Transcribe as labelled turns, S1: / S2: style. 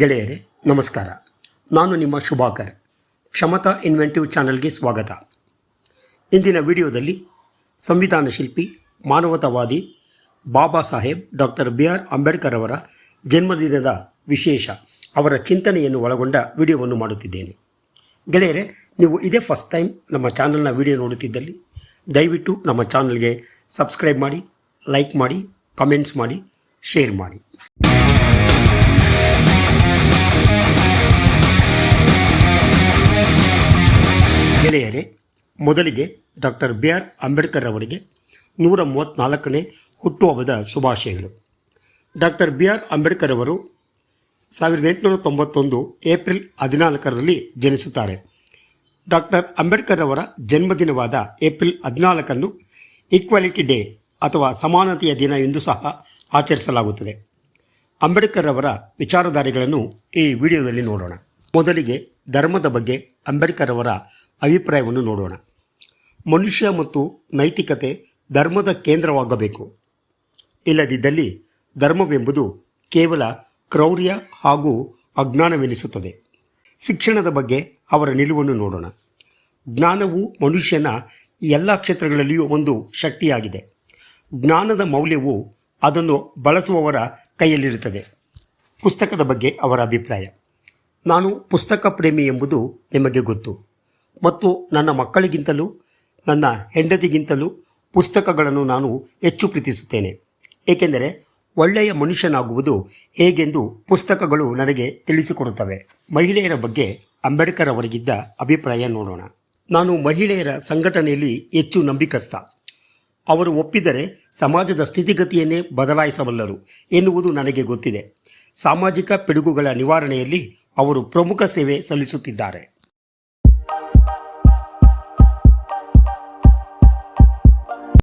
S1: ಗೆಳೆಯರೇ, ನಮಸ್ಕಾರ. ನಾನು ನಿಮ್ಮ ಶುಭಾಕರ್. ಕ್ಷಮತಾ ಇನ್ವೆಂಟಿವ್ ಚಾನಲ್ಗೆ ಸ್ವಾಗತ. ಇಂದಿನ ವಿಡಿಯೋದಲ್ಲಿ ಸಂವಿಧಾನ ಶಿಲ್ಪಿ, ಮಾನವತಾವಾದಿ Baba Saheb doctor B R Ambedkar ಅವರ ಜನ್ಮದಿನದ ವಿಶೇಷ, ಅವರ ಚಿಂತನೆಯನ್ನು ಒಳಗೊಂಡ ವಿಡಿಯೋವನ್ನು ಮಾಡುತ್ತಿದ್ದೇನೆ. ಗೆಳೆಯರೇ, ನೀವು ಇದೇ ಫಸ್ಟ್ ಟೈಮ್ ನಮ್ಮ ಚಾನಲ್ನ ವಿಡಿಯೋ ನೋಡುತ್ತಿದ್ದಲ್ಲಿ, ದಯವಿಟ್ಟು ನಮ್ಮ ಚಾನಲ್ಗೆ ಸಬ್ಸ್ಕ್ರೈಬ್ ಮಾಡಿ, ಲೈಕ್ ಮಾಡಿ, ಕಮೆಂಟ್ಸ್ ಮಾಡಿ, ಶೇರ್ ಮಾಡಿ. ಮೊದಲಿಗೆ ಡಾಕ್ಟರ್ ಬಿ ಆರ್ ಅಂಬೇಡ್ಕರ್ ಅವರಿಗೆ ನೂರ ಮೂವತ್ತ್ನಾಲ್ಕನೇ ಹುಟ್ಟುಹಬ್ಬದ ಶುಭಾಶಯಗಳು. ಡಾಕ್ಟರ್ ಬಿ ಆರ್ ಅಂಬೇಡ್ಕರ್ ಅವರು ಸಾವಿರದ ಎಂಟುನೂರ ತೊಂಬತ್ತೊಂದು ಏಪ್ರಿಲ್ ಹದಿನಾಲ್ಕರಲ್ಲಿ ಜನಿಸುತ್ತಾರೆ. ಡಾಕ್ಟರ್ ಅಂಬೇಡ್ಕರ್ ಅವರ ಜನ್ಮದಿನವಾದ ಏಪ್ರಿಲ್ ಹದಿನಾಲ್ಕನ್ನು ಈಕ್ವಾಲಿಟಿ ಡೇ ಅಥವಾ ಸಮಾನತೆಯ ದಿನ ಎಂದು ಸಹ ಆಚರಿಸಲಾಗುತ್ತದೆ. ಅಂಬೇಡ್ಕರ್ ಅವರ ವಿಚಾರಧಾರೆಗಳನ್ನು ಈ ವಿಡಿಯೋದಲ್ಲಿ ನೋಡೋಣ. ಮೊದಲಿಗೆ ಧರ್ಮದ ಬಗ್ಗೆ ಅಂಬೇಡ್ಕರ್ ಅವರ ಅಭಿಪ್ರಾಯವನ್ನು ನೋಡೋಣ. ಮನುಷ್ಯ ಮತ್ತು ನೈತಿಕತೆ ಧರ್ಮದ ಕೇಂದ್ರವಾಗಬೇಕು. ಇಲ್ಲದಿದ್ದಲ್ಲಿ ಧರ್ಮವೆಂಬುದು ಕೇವಲ ಕ್ರೌರ್ಯ ಹಾಗೂ ಅಜ್ಞಾನವೆನಿಸುತ್ತದೆ. ಶಿಕ್ಷಣದ ಬಗ್ಗೆ ಅವರ ನಿಲುವನ್ನು ನೋಡೋಣ. ಜ್ಞಾನವು ಮನುಷ್ಯನ ಎಲ್ಲ ಕ್ಷೇತ್ರಗಳಲ್ಲಿಯೂ ಒಂದು ಶಕ್ತಿಯಾಗಿದೆ. ಜ್ಞಾನದ ಮೌಲ್ಯವು ಅದನ್ನು ಬಳಸುವವರ ಕೈಯಲ್ಲಿರುತ್ತದೆ. ಪುಸ್ತಕದ ಬಗ್ಗೆ ಅವರ ಅಭಿಪ್ರಾಯ. ನಾನು ಪುಸ್ತಕ ಪ್ರೇಮಿ ಎಂಬುದು ನಿಮಗೆ ಗೊತ್ತು. ಮತ್ತು ನನ್ನ ಮಕ್ಕಳಿಗಿಂತಲೂ, ನನ್ನ ಹೆಂಡತಿಗಿಂತಲೂ ಪುಸ್ತಕಗಳನ್ನು ನಾನು ಹೆಚ್ಚು ಪ್ರೀತಿಸುತ್ತೇನೆ. ಏಕೆಂದರೆ ಒಳ್ಳೆಯ ಮನುಷ್ಯನಾಗುವುದು ಹೇಗೆಂದು ಪುಸ್ತಕಗಳು ನನಗೆ ತಿಳಿಸಿಕೊಡುತ್ತವೆ. ಮಹಿಳೆಯರ ಬಗ್ಗೆ ಅಂಬೇಡ್ಕರ್ ಅವರಿಗಿದ್ದ ಅಭಿಪ್ರಾಯ ನೋಡೋಣ. ನಾನು ಮಹಿಳೆಯರ ಸಂಘಟನೆಯಲ್ಲಿ ಹೆಚ್ಚು ನಂಬಿಕಸ್ಥ. ಅವರು ಒಪ್ಪಿದರೆ ಸಮಾಜದ ಸ್ಥಿತಿಗತಿಯನ್ನೇ ಬದಲಾಯಿಸಬಲ್ಲರು ಎನ್ನುವುದು ನನಗೆ ಗೊತ್ತಿದೆ. ಸಾಮಾಜಿಕ ಪಿಡುಗುಗಳ ನಿವಾರಣೆಯಲ್ಲಿ ಅವರು ಪ್ರಮುಖ ಸೇವೆ ಸಲ್ಲಿಸುತ್ತಿದ್ದಾರೆ.